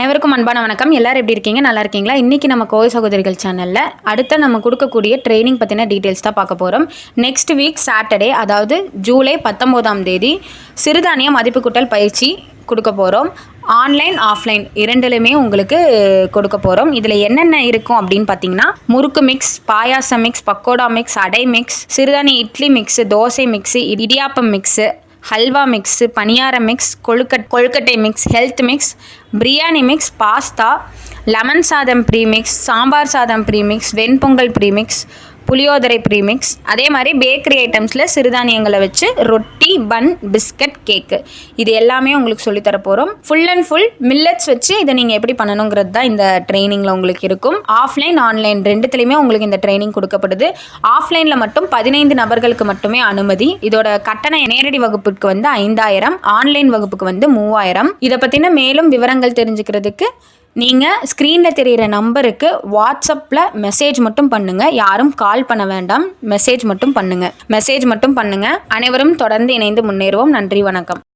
அன்பான வணக்கம். எல்லாரும் எப்படி இருக்கீங்க? நல்லா இருக்கீங்களா? இன்றைக்கி நம்ம கோவை சகோதரிகள் சேனலில் அடுத்த நம்ம கொடுக்கக்கூடிய ட்ரைனிங் பற்றின டீட்டெயில்ஸ் தான் பார்க்க போகிறோம் நெக்ஸ்ட் வீக் சாட்டர்டே அதாவது ஜூலை பத்தொம்போதாம் தேதி சிறுதானிய மதிப்பு கூட்டல் பயிற்சி கொடுக்க போகிறோம் ஆன்லைன் ஆஃப்லைன் இரண்டுலையுமே உங்களுக்கு கொடுக்க போகிறோம் இதில் என்னென்ன இருக்கும் அப்படின்னு பார்த்தீங்கன்னா முறுக்கு mix payasam mix pakoda mix அடை மிக்ஸ் சிறுதானிய idli mix dosa mix idiyappam mix halwa mix பனியாரம் மிக்ஸ் கொழுக்கட் கொழுக்கட்டை mix health mix biryani mix pasta lemon சாதம் ப்ரீமிக்ஸ் சாம்பார் சாதம் ப்ரீமிக்ஸ் வெண்பொங்கல் ப்ரீமிக்ஸ் புளியோதரை ப்ரீமிக்ஸ் அதே மாதிரி பேக்கரி ஐட்டம்ஸில் சிறுதானியங்களை வச்சு ரொட்டி பன் பிஸ்கட் கேக்கு இது எல்லாமே உங்களுக்கு சொல்லித்தர போகிறோம் ஃபுல் அண்ட் ஃபுல் மில்லட்ஸ் வச்சு இதை நீங்கள் எப்படி பண்ணணுங்கிறது தான் இந்த ட்ரைனிங்கில் உங்களுக்கு இருக்கும். ஆஃப்லைன் ஆன்லைன் ரெண்டுத்துலேயுமே உங்களுக்கு இந்த ட்ரைனிங் கொடுக்கப்படுது. ஆஃப்லைனில் மட்டும் பதினைந்து நபர்களுக்கு மட்டுமே அனுமதி. இதோட கட்டண நேரடி வகுப்புக்கு வந்து ஐந்தாயிரம். ஆன்லைன் வகுப்புக்கு வந்து மூவாயிரம். இதை பற்றின மேலும் விவரங்கள் தெரிஞ்சுக்கிறதுக்கு நீங்கள் ஸ்க்ரீனில் தெரிகிற நம்பருக்கு வாட்ஸ்அப்பில் மெசேஜ் மட்டும் பண்ணுங்கள் யாரும் கால் பண்ண வேண்டாம். மெசேஜ் மட்டும் பண்ணுங்கள் மெசேஜ் மட்டும் பண்ணுங்கள் அனைவரும் தொடர்ந்து இணைந்து முன்னேறுவோம். நன்றி வணக்கம்.